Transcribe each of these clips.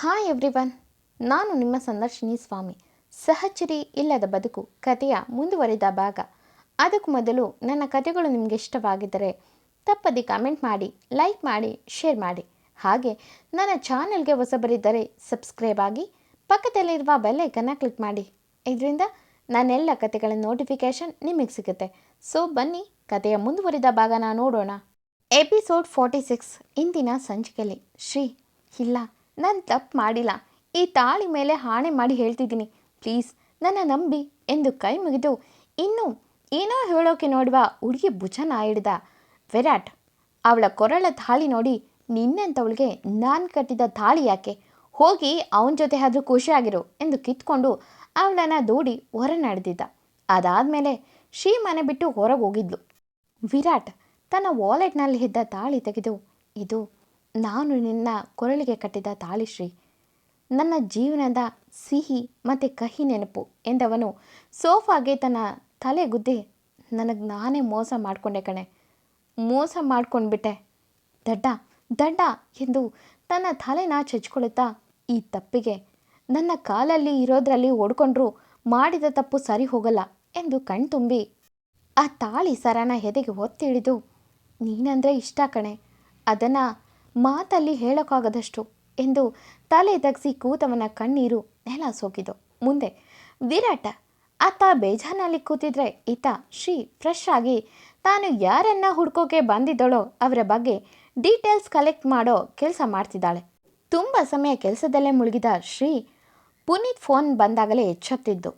Hi everyone ನಾನು ನಿಮ್ಮ ಸಂದರ್ಶಿನಿ ಸ್ವಾಮಿ. ಸಹಚರಿ ಇಲ್ಲದ ಬದುಕು ಕಥೆಯ ಮುಂದುವರಿದ ಭಾಗ. ಅದಕ್ಕೂ ಮೊದಲು ನನ್ನ ಕಥೆಗಳು ನಿಮಗೆ ಇಷ್ಟವಾಗಿದ್ದರೆ ತಪ್ಪದೆ ಕಮೆಂಟ್ ಮಾಡಿ ಲೈಕ್ ಮಾಡಿ ಶೇರ್ ಮಾಡಿ. ಹಾಗೆ ನನ್ನ ಚಾನೆಲ್ಗೆ ಹೊಸಬರಿದ್ದರೆ ಸಬ್ಸ್ಕ್ರೈಬ್ ಆಗಿ, ಪಕ್ಕದಲ್ಲಿರುವ ಬೆಲ್ಲೈಕನ್ನ ಕ್ಲಿಕ್ ಮಾಡಿ. ಇದರಿಂದ ನನ್ನೆಲ್ಲ ಕಥೆಗಳ ನೋಟಿಫಿಕೇಷನ್ ನಿಮಗೆ ಸಿಗುತ್ತೆ. ಸೊ ಬನ್ನಿ, ಕಥೆಯ ಮುಂದುವರಿದ ಭಾಗನ ನೋಡೋಣ. ಎಪಿಸೋಡ್ ಫಾರ್ಟಿ ಸಿಕ್ಸ್ ಇಂದಿನ ಸಂಚಿಕೆಯಲ್ಲಿ. ಶ್ರೀ, ಇಲ್ಲ. ನಾನು ತಪ್ಪು ಮಾಡಿಲ್ಲ. ಈ ತಾಳಿ ಮೇಲೆ ಹಾಣೆ ಮಾಡಿ ಹೇಳ್ತಿದ್ದೀನಿ. ಪ್ಲೀಸ್, ನನ್ನ ನಂಬಿ ಎಂದು ಕೈ ಮುಗಿದು, ಇನ್ನು ಏನೋ ಹೇಳೋಕೆ ನೋಡುವ, ಹುಡುಗಿ ಭುಜನ ಹಿಡ್ದ. ವಿರಾಟ್, ಅವಳ ಕೊರಳ ತಾಳಿ ನೋಡಿ ನಿನ್ನಂಥವಳಿಗೆ ನಾನು ಕಟ್ಟಿದ ತಾಳಿ ಯಾಕೆ? ಹೋಗಿ ಅವನ ಜೊತೆ ಆದರೂ ಖುಷಿಯಾಗಿರು ಎಂದು ಕಿತ್ಕೊಂಡು ಅವಳನ್ನು ದೂಡಿ ಹೊರ ನಡೆದಿದ್ದ ಅದಾದಮೇಲೆ ಶ್ರೀ ಮನೆ ಬಿಟ್ಟು ಹೊರಗೆ ಹೋಗಿದ್ಲು. ವಿರಾಟ್ ತನ್ನ ವಾಲೆಟ್ನಲ್ಲಿ ಇದ್ದ ತಾಳಿ ತೆಗೆದು, ಇದು ನಾನು ನಿನ್ನ ಕೊರಳಿಗೆ ಕಟ್ಟಿದ ತಾಳಿಶ್ರೀ ನನ್ನ ಜೀವನದ ಸಿಹಿ ಮತ್ತು ಕಹಿ ನೆನಪು ಎಂದವನು. ಸೋಫಾಗೆ ತನ್ನ ತಲೆ ಗುದ್ದಿ ನನಗೆ ನಾನೇ ಮೋಸ ಮಾಡಿಕೊಂಡೆ ಕಣೆ. ಮೋಸ ಮಾಡ್ಕೊಂಡ್ಬಿಟ್ಟೆ. ದಡ್ಡ ದಡ್ಡ ಎಂದು ತನ್ನ ತಲೆನ ಚಚ್ಕೊಳ್ಳುತ್ತಾ ಈ ತಪ್ಪಿಗೆ. ನನ್ನ ಕಾಲಲ್ಲಿ ಇರೋದ್ರಲ್ಲಿ ಓಡ್ಕೊಂಡ್ರೂ ಮಾಡಿದ ತಪ್ಪು ಸರಿ ಹೋಗಲ್ಲ ಎಂದು ಕಣ್ತುಂಬಿ ಆ ತಾಳಿ ಸರನ ಎದೆಗೆ ಒತ್ತಿ ಹಿಡಿದು ನೀನಂದರೆ ಇಷ್ಟ ಕಣೆ. ಅದನ್ನು ಮಾತಲ್ಲಿ ಹೇಳೋಕ್ಕಾಗದಷ್ಟು ಎಂದು ತಲೆ ತಗ್ಸಿ ಕೂತವನ ಕಣ್ಣೀರು ನೆಲ ಮುಂದೆ ವಿರಾಟ ಆತ ಬೇಜಾನಲ್ಲಿ ಕೂತಿದ್ರೆ ಈತ ಶ್ರೀ ಫ್ರೆಶ್ ಆಗಿ ತಾನು ಯಾರನ್ನ ಹುಡ್ಕೋಕೆ ಬಂದಿದ್ದಳೋ ಅವರ ಬಗ್ಗೆ ಡೀಟೇಲ್ಸ್ ಕಲೆಕ್ಟ್ ಮಾಡೋ ಕೆಲಸ ಮಾಡ್ತಿದ್ದಾಳೆ. ತುಂಬ ಸಮಯ ಕೆಲಸದಲ್ಲೇ ಮುಳುಗಿದ ಶ್ರೀ ಪುನೀತ್ ಫೋನ್ ಬಂದಾಗಲೇ ಎಚ್ಚೆತ್ತಿದ್ದು.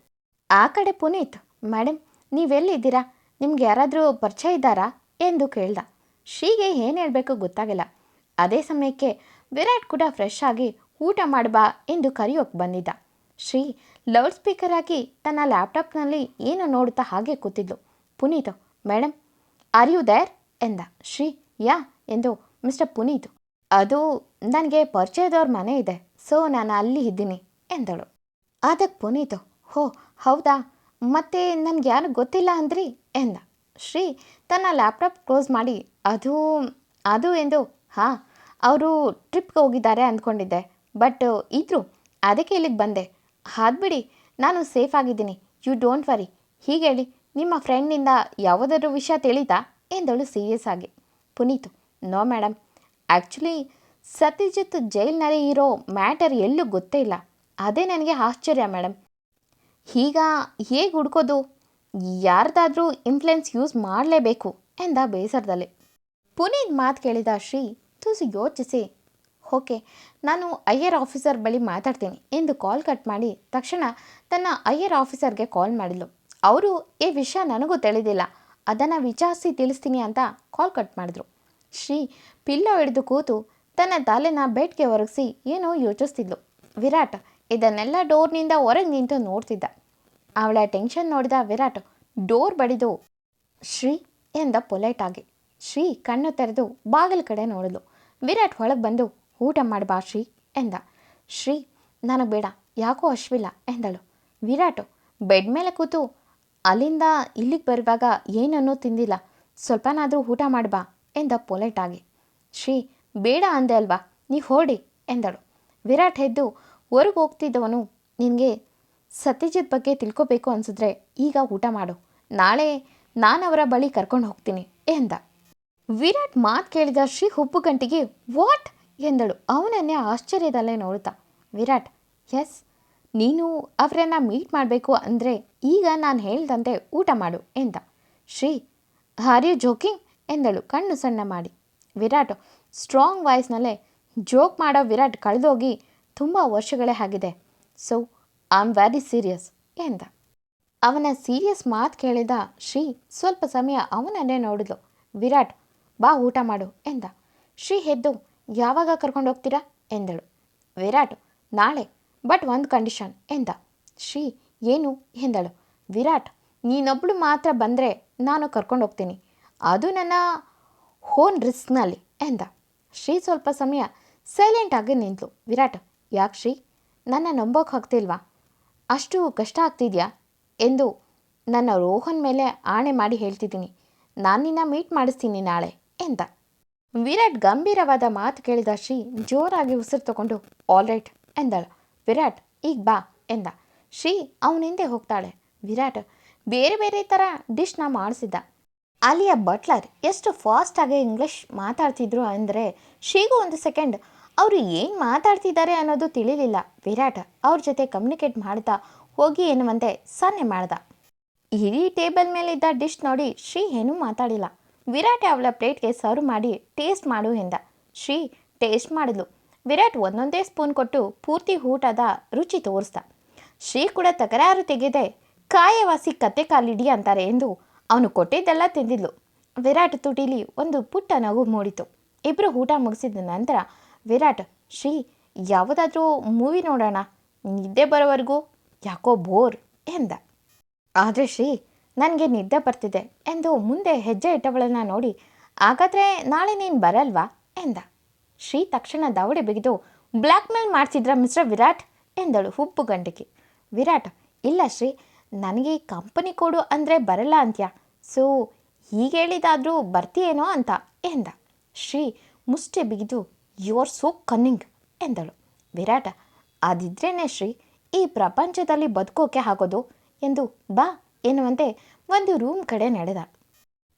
ಆ ಕಡೆ ಪುನೀತ್ ಮೇಡಮ್ ನೀವೆಲ್ಲಿದ್ದೀರಾ? ನಿಮ್ಗೆ ಯಾರಾದರೂ ಪರಿಚಯ ಇದ್ದಾರಾ? ಎಂದು ಕೇಳ್ದ. ಶ್ರೀಗೆ ಏನು ಹೇಳಬೇಕು ಗೊತ್ತಾಗಿಲ್ಲ. ಅದೇ ಸಮಯಕ್ಕೆ ವಿರಾಟ್ ಕೂಡ ಫ್ರೆಶ್ ಆಗಿ ಊಟ ಮಾಡಬಾ ಎಂದು ಕರೆಯೋಕೆ ಬಂದಿದ್ದ. ಶ್ರೀ ಲೌಡ್ ಸ್ಪೀಕರ್ ಆಗಿ ತನ್ನ ಲ್ಯಾಪ್ಟಾಪ್ನಲ್ಲಿ ಏನೋ ನೋಡುತ್ತಾ ಹಾಗೆ ಕೂತಿದ್ಲು. Puneeth madam are you there ಎಂದ. ಶ್ರೀ, ಯಾ, ಎಂದು ಮಿಸ್ಟರ್ ಪುನೀತ್, ಅದು ನನಗೆ ಪರಿಚಯದವ್ರ ಮನೆ ಇದೆ, ಸೊ ನಾನು ಅಲ್ಲಿ ಇದ್ದೀನಿ, ಎಂದಳು. ಅದಕ್ಕೆ ಪುನೀತ್, ಹೋ, ಹೌದಾ? ಮತ್ತೆ ನನಗೆ ಯಾರು ಗೊತ್ತಿಲ್ಲ ಅಂದ್ರಿ? ಎಂದ. ಶ್ರೀ ತನ್ನ ಲ್ಯಾಪ್ಟಾಪ್ ಕ್ಲೋಸ್ ಮಾಡಿ, ಅದು ಅದು, ಎಂದು ಹಾಂ, ಅವರು ಟ್ರಿಪ್ಗೆ ಹೋಗಿದ್ದಾರೆ ಅಂದ್ಕೊಂಡಿದ್ದೆ. ಬಟ್, ಇದ್ರು, ಅದಕ್ಕೆ ಇಲ್ಲಿಗೆ ಬಂದೆ. ಬಿಡಿ, ನಾನು ಸೇಫ್ ಆಗಿದ್ದೀನಿ. You don't worry. ಹೀಗೆ ಹೇಳಿ, ನಿಮ್ಮ ಫ್ರೆಂಡ್ನಿಂದ ಯಾವುದಾದ್ರೂ ವಿಷಯ ತಿಳಿತಾ? ಎಂದಳು ಸೀರಿಯಸ್ ಆಗಿ. Puneeth, no madam actually Satyajit ಜೈಲ್ನಲ್ಲಿ ಇರೋ ಮ್ಯಾಟರ್ ಎಲ್ಲೂ ಗೊತ್ತೇ ಇಲ್ಲ. ಅದೇ ನನಗೆ ಆಶ್ಚರ್ಯ ಮೇಡಮ್ ಈಗ ಹೇಗೆ ಹುಡ್ಕೋದು? ಯಾರ್ದಾದ್ರೂ ಇನ್ಫ್ಲುಯೆನ್ಸ್ ಯೂಸ್ ಮಾಡಲೇಬೇಕು ಎಂದ ಬೇಸರದಲ್ಲಿ. ಪುನೀತ್ ಮಾತು ಕೇಳಿದ ಶ್ರೀ ತುಸು ಯೋಚಿಸಿ. ಓಕೆ, ನಾನು ಐಯರ್ ಆಫೀಸರ್ ಬಳಿ ಮಾತಾಡ್ತೀನಿ. ಎಂದು ಕಾಲ್ ಕಟ್ ಮಾಡಿ ತಕ್ಷಣ ತನ್ನ ಐಯರ್ ಆಫೀಸರ್ಗೆ ಕಾಲ್ ಮಾಡಿದ್ಲು. ಅವರು, ಈ ವಿಷಯ ನನಗೂ ತಿಳಿದಿಲ್ಲ. ಅದನ್ನು ವಿಚಾರಿಸಿ ತಿಳಿಸ್ತೀನಿ ಅಂತ ಕಾಲ್ ಕಟ್ ಮಾಡಿದ್ರು. ಶ್ರೀ ಪಿಲ್ಲೋ ಹಿಡಿದು ಕೂತು ತನ್ನ ತಲೆನ ಬೆಡ್ಗೆ ಒರಗಿಸಿ ಏನೋ ಯೋಚಿಸ್ತಿದ್ಲು. ವಿರಾಟ್ ಇದನ್ನೆಲ್ಲ ಡೋರ್ನಿಂದ ಹೊರಗೆ ನಿಂತು ನೋಡ್ತಿದ್ದ. ಅವಳ ಟೆನ್ಷನ್ ನೋಡಿದ ವಿರಾಟ್ ಡೋರ್ ಬಡಿದು, ಶ್ರೀ ಎಂದ ಪೊಲೈಟ್ ಆಗಿ. ಶ್ರೀ ಕಣ್ಣು ತೆರೆದು ಬಾಗಿಲ ಕಡೆ ನೋಡಿದ್ಲು. ವಿರಾಟ್ ಒಳಗೆ ಬಂದು, ಊಟ ಮಾಡ್ಬಾ ಶ್ರೀ ಎಂದ. ಶ್ರೀ, ನನಗೆ ಬೇಡ, ಯಾಕೋ ಅಶ್ವಿಲ್ಲ ಎಂದಳು. ವಿರಾಟು ಬೆಡ್ ಮೇಲೆ ಕೂತು, ಅಲ್ಲಿಂದ ಇಲ್ಲಿಗೆ ಬರುವಾಗ ಏನನ್ನೂ ತಿಂದಿಲ್ಲ, ಸ್ವಲ್ಪನಾದರೂ ಊಟ ಮಾಡ್ಬಾ ಎಂದ ಪೊಲೈಟ್ ಆಗಿ ಶ್ರೀ, ಬೇಡ ಅಂದೆ ಅಲ್ವಾ, ನೀವು ಹೋಡಿ ಎಂದಳು. ವಿರಾಟ್ ಎದ್ದು, ಹೊರಗೆ ಹೋಗ್ತಿದ್ದವನು, ನಿನಗೆ ಸತ್ಯಜಿತ್ ಬಗ್ಗೆ ತಿಳ್ಕೊಬೇಕು ಅನಿಸಿದ್ರೆ ಈಗ ಊಟ ಮಾಡು, ನಾಳೆ ನಾನು ಅವರ ಬಳಿ ಕರ್ಕೊಂಡು ಹೋಗ್ತೀನಿ ಎಂದ. ವಿರಾಟ್ ಮಾತು ಕೇಳಿದ ಶ್ರೀ ಹುಬ್ಬು ಗಂಟಿಗೆ ವಾಟ್? ಎಂದಳು. ಅವನನ್ನೇ ಆಶ್ಚರ್ಯದಲ್ಲೇ ನೋಡುತ್ತಾ, ವಿರಾಟ್ ಎಸ್ ನೀನು ಅವರನ್ನು ಮೀಟ್ ಮಾಡಬೇಕು ಅಂದರೆ ಈಗ ನಾನು ಹೇಳ್ದಂತೆ ಊಟ ಮಾಡು ಎಂದ. Shri are joking? ಎಂದಳು ಕಣ್ಣು ಸಣ್ಣ ಮಾಡಿ. ವಿರಾಟ್ ಸ್ಟ್ರಾಂಗ್ ವಾಯ್ಸ್ನಲ್ಲೇ, ಜೋಕ್ ಮಾಡೋ ವಿರಾಟ್ ಕಳೆದೋಗಿ ತುಂಬ ವರ್ಷಗಳೇ ಆಗಿದೆ. So I am very serious ಎಂದ. ಅವನ ಸೀರಿಯಸ್ ಮಾತು ಕೇಳಿದ ಶ್ರೀ ಸ್ವಲ್ಪ ಸಮಯ ಅವನನ್ನೇ ನೋಡಿದ್ಲು. ವಿರಾಟ್ ಬಾ ಊಟ ಮಾಡು ಎಂದ. ಶ್ರೀ ಹೆದ್ದು, ಯಾವಾಗ ಕರ್ಕೊಂಡು ಹೋಗ್ತೀರಾ? ಎಂದಳು. ವಿರಾಟ್, ನಾಳೆ, ಬಟ್ ಒಂದು ಕಂಡೀಷನ್, ಎಂದ. ಶ್ರೀ, ಏನು? ಎಂದಳು. ವಿರಾಟ್ ನೀನೊಬ್ಬಳು ಮಾತ್ರ ಬಂದರೆ ನಾನು ಕರ್ಕೊಂಡು ಹೋಗ್ತೀನಿ. ಅದು ನನ್ನ ಹೋನ್ ರಿಸ್ಕ್ನಲ್ಲಿ ಎಂದ. ಶ್ರೀ ಸ್ವಲ್ಪ ಸಮಯ ಸೈಲೆಂಟ್ ಆಗಿ ನಿಂತಳು. ವಿರಾಟ್, ಯಾಕೆ ಶ್ರೀ? ನನ್ನ ನಂಬೋಕೆ ಆಗ್ತಿಲ್ವಾ? ಅಷ್ಟು ಕಷ್ಟ ಆಗ್ತಿದ್ಯಾ? ಎಂದು ನನ್ನ ರೋಹನ್ ಮೇಲೆ ಆಣೆ ಮಾಡಿ ಹೇಳ್ತಿದ್ದೀನಿ. ನಾನು ನಿನ್ನ ಮೀಟ್ ಮಾಡಿಸ್ತೀನಿ ನಾಳೆ. ಎಂದ. ವಿರಾಟ್ ಗಂಭೀರವಾದ ಮಾತು ಕೇಳಿದ ಶ್ರೀ ಜೋರಾಗಿ ಉಸಿರು ತಗೊಂಡು ಆಲ್ ರೈಟ್ ಎಂದಳು. ವಿರಾಟ್, ಈಗ ಬಾ, ಎಂದ. ಶ್ರೀ ಅವನಿಂದೆ ಹೋಗ್ತಾಳೆ. ವಿರಾಟ್ ಬೇರೆ ಬೇರೆ ಥರ ಡಿಶ್ನ ಮಾಡಿಸಿದ್ದ. ಅಲ್ಲಿಯ ಬಟ್ಲರ್ ಎಷ್ಟು ಫಾಸ್ಟಾಗಿ ಇಂಗ್ಲೀಷ್ ಮಾತಾಡ್ತಿದ್ರು ಅಂದರೆ, ಶ್ರೀಗೂ ಒಂದು ಸೆಕೆಂಡ್ ಅವರು ಏನು ಮಾತಾಡ್ತಿದ್ದಾರೆ ಅನ್ನೋದು ತಿಳಿಲಿಲ್ಲ. ವಿರಾಟ್ ಅವ್ರ ಜೊತೆ ಕಮ್ಯುನಿಕೇಟ್ ಮಾಡ್ತಾ ಹೋಗಿ ಎನ್ನುವಂತೆ ಸನ್ನೆ ಮಾಡ್ದ. ಇಡೀ ಟೇಬಲ್ ಮೇಲಿದ್ದ ಡಿಶ್ ನೋಡಿ ಶ್ರೀ ಏನೂ ಮಾತಾಡಿಲ್ಲ. ವಿರಾಟ್ ಅವಳ ಪ್ಲೇಟ್ಗೆ ಸರ್ವ್ ಮಾಡಿ ಟೇಸ್ಟ್ ಮಾಡು ಎಂದ. ಶ್ರೀ ಟೇಸ್ಟ್ ಮಾಡಿದ್ಲು. ವಿರಾಟ್ ಒಂದೊಂದೇ ಸ್ಪೂನ್ ಕೊಟ್ಟು ಪೂರ್ತಿ ಊಟದ ರುಚಿ ತೋರಿಸ್ದ. ಶ್ರೀ ಕೂಡ ತಕರಾರು ತೆಗೆದೆ, ಕಾಯವಾಸಿ ಕತ್ತೆ ಕಾಲಿಡಿ ಅಂತಾರೆ ಎಂದು ಅವನು ಕೊಟ್ಟಿದ್ದೆಲ್ಲ ತಿಂದಿದ್ಲು. ವಿರಾಟ್ ತುಟಿಲಿ ಒಂದು ಪುಟ್ಟ ನಗು ಮೂಡಿತು. ಇಬ್ಬರು ಊಟ ಮುಗಿಸಿದ ನಂತರ ವಿರಾಟ್, ಶ್ರೀ, ಯಾವುದಾದ್ರೂ ಮೂವಿ ನೋಡೋಣ. ನಿದ್ದೆ ಬರೋವರೆಗೂ ಯಾಕೋ ಬೋರ್ ಎಂದ. ಆದರೆ ಶ್ರೀ ನನಗೆ ನಿದ್ದೆ ಬರ್ತಿದೆ ಎಂದು ಮುಂದೆ ಹೆಜ್ಜೆ ಇಟ್ಟವಳನ್ನು ನೋಡಿ, ಹಾಗಾದರೆ ನಾಳೆ ನೀನು ಬರಲ್ವಾ? ಎಂದ. ಶ್ರೀ ತಕ್ಷಣ ದವಡೆ ಬಿಗಿದು, ಬ್ಲ್ಯಾಕ್ ಮೇಲ್ ಮಾಡ್ತಿದ್ರ ಮಿಸ್ಟರ್ ವಿರಾಟ್? ಎಂದಳು ಹುಬ್ಬು ಗಂಡಿಗೆ ವಿರಾಟ್, ಇಲ್ಲ ಶ್ರೀ, ನನಗೆ ಕಂಪನಿ ಕೊಡು ಅಂದರೆ ಬರಲ್ಲ ಅಂತ್ಯ. ಸೊ, ಹೀಗೆ ಹೇಳಿದಾದರೂ ಬರ್ತೀಯೇನೋ ಅಂತ? ಎಂದ. ಶ್ರೀ ಮುಷ್ಟೆ ಬಿಗಿದು, ಯು ಆರ್ ಸೋ ಕನ್ನಿಂಗ್, ಎಂದಳು. ವಿರಾಟ, ಅದಿದ್ರೇನೆ ಶ್ರೀ, ಈ ಪ್ರಪಂಚದಲ್ಲಿ ಬದುಕೋಕೆ ಆಗೋದು? ಎಂದು, ಬಾ ಎನ್ನುವಂತೆ ಒಂದು ರೂಮ್ ಕಡೆ ನಡೆದ.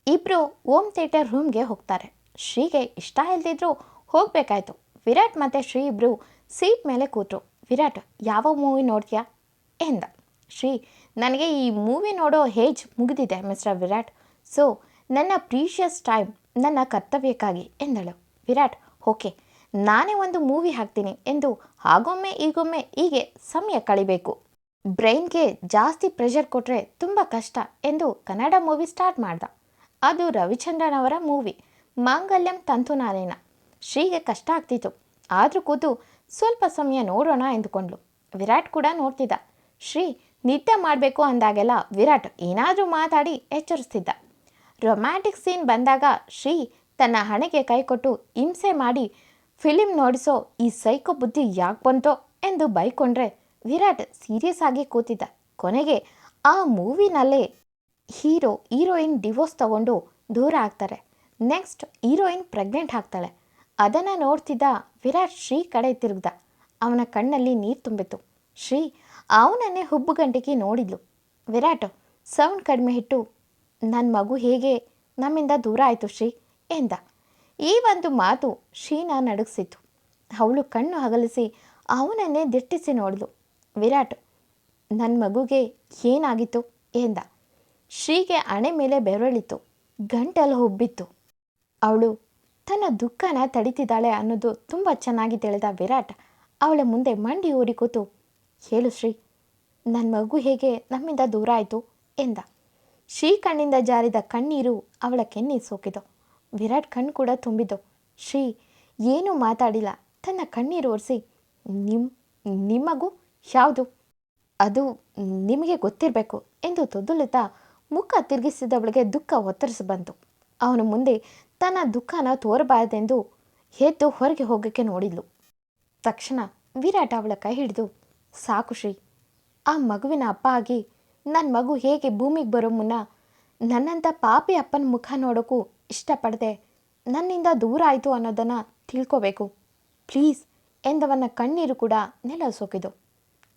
ಇಬ್ಬರು ಓಮ್ ಥಿಯೇಟರ್ ರೂಮ್ಗೆ ಹೋಗ್ತಾರೆ. ಶ್ರೀಗೆ ಇಷ್ಟ ಇಲ್ದಿದ್ರು ಹೋಗಬೇಕಾಯ್ತು. ವಿರಾಟ್ ಮತ್ತು ಶ್ರೀ ಇಬ್ಬರು ಸೀಟ್ ಮೇಲೆ ಕೂತರು. ವಿರಾಟ್, ಯಾವ ಮೂವಿ ನೋಡ್ತೀಯಾ? ಎಂದ. ಶ್ರೀ, ನನಗೆ ಈ ಮೂವಿ ನೋಡೋ ಹೇಜ್ ಮುಗಿದಿದೆ, ಮಿಸ್ಟರ್ ವಿರಾಟ್. ಸೊ, ನನ್ನ ಪ್ರೀಷಿಯಸ್ ಟೈಮ್, ನನ್ನ ಕರ್ತವ್ಯಕ್ಕಾಗಿ, ಎಂದಳು. ವಿರಾಟ್, ಓಕೆ, ನಾನೇ ಒಂದು ಮೂವಿ ಹಾಕ್ತೀನಿ ಎಂದು ಆಗೊಮ್ಮೆ ಈಗೊಮ್ಮೆ ಹೀಗೆ ಸಮಯ ಕಳಿಬೇಕು. ಬ್ರೈನ್ಗೆ ಜಾಸ್ತಿ ಪ್ರೆಷರ್ ಕೊಟ್ಟರೆ ತುಂಬ ಕಷ್ಟ ಎಂದು ಕನ್ನಡ ಮೂವಿ ಸ್ಟಾರ್ಟ್ ಮಾಡ್ದ. ಅದು ರವಿಚಂದ್ರನ್ ಅವರ ಮೂವಿ, ಮಾಂಗಲ್ಯಂ ತಂತು ನಾನೇನ ಶ್ರೀಗೆ ಕಷ್ಟ ಆಗ್ತಿತ್ತು. ಆದರೂ ಕೂತು ಸ್ವಲ್ಪ ಸಮಯ ನೋಡೋಣ ಎಂದುಕೊಂಡ್ಲು ವಿರಾಟ್ ಕೂಡ ನೋಡ್ತಿದ್ದ. ಶ್ರೀ, ನಿದ್ದೆ ಮಾಡಬೇಕು ಅಂದಾಗೆಲ್ಲ ವಿರಾಟ್ ಏನಾದರೂ ಮಾತಾಡಿ ಎಚ್ಚರಿಸ್ತಿದ್ದ. ರೊಮ್ಯಾಂಟಿಕ್ ಸೀನ್ ಬಂದಾಗ ಶ್ರೀ ತನ್ನ ಹಣೆಗೆ ಕೈ ಕೊಟ್ಟು ಹಿಂಸೆ ಮಾಡಿ, ಫಿಲಿಂ ನೋಡಿಸೋ, ಈ ಸೈಕೋ ಬುದ್ಧಿ ಯಾಕೆ ಬಂತೋ? ಎಂದು ಬೈಕೊಂಡ್ರೆ ವಿರಾಟ್ ಸೀರಿಯಸ್ ಆಗಿ ಕೂತಿದ್ದ. ಕೊನೆಗೆ ಆ ಮೂವಿನಲ್ಲೇ ಹೀರೋ, ಹೀರೋಯಿನ್ ಡಿವೋರ್ಸ್ ತಗೊಂಡು ದೂರ ಆಗ್ತಾರೆ. ನೆಕ್ಸ್ಟ್ ಹೀರೋಯಿನ್ ಪ್ರೆಗ್ನೆಂಟ್ ಆಗ್ತಾಳೆ. ಅದನ್ನು ನೋಡ್ತಿದ್ದ ವಿರಾಟ್ ಶ್ರೀ ಕಡೆ ತಿರುಗ್ದ. ಅವನ ಕಣ್ಣಲ್ಲಿ ನೀರು ತುಂಬಿತು ಶ್ರೀ ಅವನನ್ನೇ ಹುಬ್ಬುಗಂಟಿಗೆ ನೋಡಿದ್ಲು. ವಿರಾಟ್ ಸೌಂಡ್ ಕಡಿಮೆ ಇಟ್ಟು ನನ್ನ ಮಗು ಹೇಗೆ? ನಮ್ಮಿಂದ ದೂರ ಆಯಿತು ಶ್ರೀ ಎಂದ. ಈ ಒಂದು ಮಾತು ಶ್ರೀನ ನಡಗಿಸಿತು ಅವಳು ಕಣ್ಣು ಹಗಲಿಸಿ ಅವನನ್ನೇ ದಿಟ್ಟಿಸಿ ನೋಡಿದ್ಲು ವಿರಾಟ್ ನನ್ನ ಮಗುಗೆ ಏನಾಗಿತ್ತು? ಎಂದ. ಶ್ರೀಗೆ ಹಣೆ ಮೇಲೆ ಬೆರಳಿತು ಗಂಟಲು ಹುಬ್ಬಿತ್ತು ಅವಳು ತನ್ನ ದುಃಖನ ತಡಿತಿದ್ದಾಳೆ ಅನ್ನೋದು ತುಂಬ ಚೆನ್ನಾಗಿ ತಿಳಿದ ವಿರಾಟ್, ಅವಳ ಮುಂದೆ ಮಂಡಿ ಊರಿ ಕೂತು, ಹೇಳು ಶ್ರೀ ನನ್ನ ಮಗು ಹೇಗೆ ನಮ್ಮಿಂದ ದೂರ ಆಯಿತು? ಎಂದ. ಶ್ರೀ ಕಣ್ಣಿಂದ ಜಾರಿದ ಕಣ್ಣೀರು ಅವಳ ಕೆನ್ನಿ ಸೋಕಿತು. ವಿರಾಟ್ ಕಣ್ಣು ಕೂಡ ತುಂಬಿದ್ದು ಶ್ರೀ, ಏನೂ ಮಾತಾಡಿಲ್ಲ. ತನ್ನ ಕಣ್ಣೀರು ಒರೆಸಿ ನಿಮ್ಮ ನಿಮ್ಮಗು ಯಾವುದು? ಅದು ನಿಮಗೆ ಗೊತ್ತಿರಬೇಕು ಎಂದು ತೊದಲುತ್ತಾ ಮುಖ ತಿರುಗಿಸಿದವಳಿಗೆ ದುಃಖ ಒತ್ತರಿಸಿ ಬಂತು. ಅವನ ಮುಂದೆ ತನ್ನ ದುಃಖನ ತೋರಬಾರದೆಂದು ಎದ್ದು ಹೊರಗೆ ಹೋಗೋಕ್ಕೆ ನೋಡಿದ್ಲು. ತಕ್ಷಣ ವಿರಾಟ್ ಅವಳ ಕೈ ಹಿಡಿದು, ಸಾಕು ಶ್ರೀ, ಆ ಮಗುವಿನ ಅಪ್ಪ ಆಗಿ ನನ್ನ ಮಗು ಹೇಗೆ ಭೂಮಿಗೆ ಬರೋ ಮುನ್ನ ನನ್ನಂಥ ಪಾಪಿ ಅಪ್ಪನ ಮುಖ ನೋಡೋಕ್ಕೂ ಇಷ್ಟಪಡದೆ ನನ್ನಿಂದ ದೂರ ಆಯಿತು ಅನ್ನೋದನ್ನು ತಿಳ್ಕೋಬೇಕು. ಪ್ಲೀಸ್, ಎಂದವನ ಕಣ್ಣೀರು ಕೂಡ ನೆಲ ಸೋಕಿದು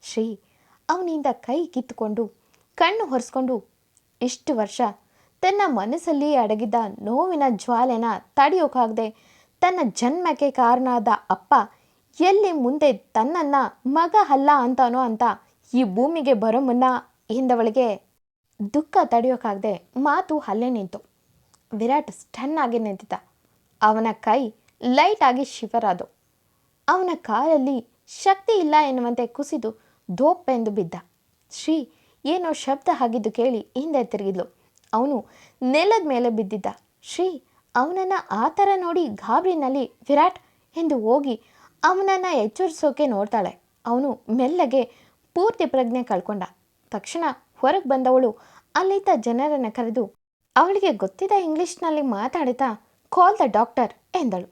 ಶ್ರೀ ಅವನಿಂದ ಕೈ ಕಿತ್ತುಕೊಂಡು, ಕಣ್ಣು ಹೊರಿಸ್ಕೊಂಡು, ಇಷ್ಟು ವರ್ಷ ತನ್ನ ಮನಸ್ಸಲ್ಲಿ ಅಡಗಿದ್ದ ನೋವಿನ ಜ್ವಾಲೆನ ತಡೆಯೋಕಾಗದೆ ತನ್ನ ಜನ್ಮಕ್ಕೆ ಕಾರಣವಾದ ಅಪ್ಪ ಎಲ್ಲಿ ಮುಂದೆ ತನ್ನನ್ನ ಮಗ ಅಲ್ಲ ಅಂತಾನೋ ಅಂತ ಈ ಭೂಮಿಗೆ ಬರೋ ಮುನ್ನ ಎಂದವಳಿಗೆ ದುಃಖ ತಡೆಯೋಕಾಗದೆ ಮಾತು ಅಲ್ಲೇ ನಿಂತು. ವಿರಾಟ್ ಸ್ಟನ್ ಆಗಿ ನಿಂತಿದ್ದ. ಅವನ ಕೈ ಲೈಟ್ ಆಗಿ ಶಿವರಾದು. ಅವನ ಕಾಲಲ್ಲಿ ಶಕ್ತಿ ಇಲ್ಲ ಎನ್ನುವಂತೆ ಕುಸಿದು ಧೋಪ್ ಎಂದು ಬಿದ್ದ. ಶ್ರೀ, ಏನೋ ಶಬ್ದ ಆಗಿದ್ದು ಕೇಳಿ ಹಿಂದೆ ತಿರುಗಿದ್ಲು. ಅವನು ನೆಲದ ಮೇಲೆ ಬಿದ್ದಿದ್ದ. ಶ್ರೀ, ಅವನನ್ನು ಆ ಥರ ನೋಡಿ ಗಾಬರಿನಲ್ಲಿ ವಿರಾಟ್ ಎಂದು ಹೋಗಿ ಅವನನ್ನು ಎಚ್ಚರಿಸೋಕೆ ನೋಡ್ತಾಳೆ. ಅವನು ಮೆಲ್ಲಗೆ ಪೂರ್ತಿ ಪ್ರಜ್ಞೆ ಕಳ್ಕೊಂಡ. ತಕ್ಷಣ ಹೊರಗೆ ಬಂದವಳು ಅಲ್ಲಿದ್ದ ಜನರನ್ನು ಕರೆದು, ಅವಳಿಗೆ ಗೊತ್ತಿದ್ದ ಇಂಗ್ಲಿಷ್ನಲ್ಲಿ ಮಾತಾಡುತ್ತಾ ಕಾಲ್ ದ ಡಾಕ್ಟರ್ ಎಂದಳು.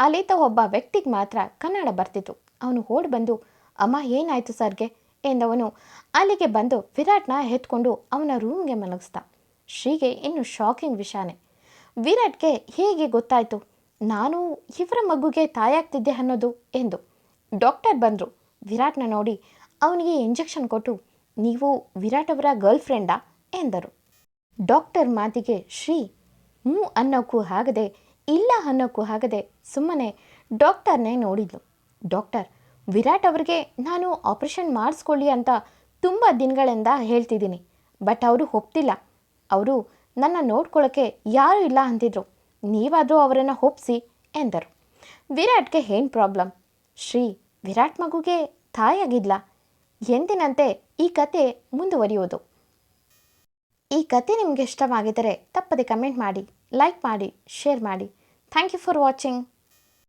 ಅಲ್ಲಿದ್ದ ಒಬ್ಬ ವ್ಯಕ್ತಿಗೆ ಮಾತ್ರ ಕನ್ನಡ ಬರ್ತಿತ್ತು. ಅವನು ಓಡಿ ಬಂದು ಅಮ್ಮ, ಏನಾಯಿತು ಸರ್ಗೆ? ಎಂದವನು. ಅಲ್ಲಿಗೆ ಬಂದು ವಿರಾಟ್ನ ಎತ್ಕೊಂಡು ಅವನ ರೂಮ್ಗೆ ಮಲಗಿಸ್ದ. ಶ್ರೀಗೆ ಇನ್ನು ಶಾಕಿಂಗ್ ವಿಷಯನೇ ವಿರಾಟ್ಗೆ ಹೇಗೆ ಗೊತ್ತಾಯಿತು? ನಾನು ಇವರ ಮಗುಗೆ ತಾಯಾಗ್ತಿದ್ದೆ ಅನ್ನೋದು ಎಂದು. ಡಾಕ್ಟರ್ ಬಂದರು. ವಿರಾಟ್ನ ನೋಡಿ ಅವನಿಗೆ ಇಂಜೆಕ್ಷನ್ ಕೊಟ್ಟು, ನೀವು ವಿರಾಟ್ ಅವರ ಗರ್ಲ್ ಫ್ರೆಂಡಾ ಎಂದರು. ಡಾಕ್ಟರ್ ಮಾತಿಗೆ, ಶ್ರೀ, ಹ್ಞೂ ಅನ್ನೋಕ್ಕೂ ಆಗದೆ ಇಲ್ಲ ಅನ್ನೋಕ್ಕೂ ಆಗದೆ ಸುಮ್ಮನೆ ಡಾಕ್ಟರ್ನೇ ನೋಡಿದ್ಲು. ಡಾಕ್ಟರ್ ವಿರಾಟ್ ಅವರಿಗೆ ನಾನು ಆಪರೇಷನ್ ಮಾಡಿಸ್ಕೊಳ್ಳಿ ಅಂತ ತುಂಬ ದಿನಗಳಿಂದ ಹೇಳ್ತಿದ್ದೀನಿ. ಬಟ್ ಅವರು ಒಪ್ತಿಲ್ಲ. ಅವರು ನನ್ನ ನೋಡ್ಕೊಳ್ಳೋಕ್ಕೆ ಯಾರೂ ಇಲ್ಲ ಅಂತಿದ್ರು. ನೀವಾದರೂ ಅವರನ್ನು ಒಪ್ಸಿ ಎಂದರು. ವಿರಾಟ್ಗೆ ಏನು ಪ್ರಾಬ್ಲಮ್? ಶ್ರೀ ವಿರಾಟ್ ಮಗುಗೆ ತಾಯಿಯಾಗಿದ್ಲ. ಎಂದಿನಂತೆ ಈ ಕತೆ ಮುಂದುವರಿಯೋದು. ಈ ಕತೆ ನಿಮಗೆ ಇಷ್ಟವಾಗಿದ್ದರೆ ತಪ್ಪದೆ ಕಮೆಂಟ್ ಮಾಡಿ, ಲೈಕ್ ಮಾಡಿ, ಶೇರ್ ಮಾಡಿ. Thank you for watching.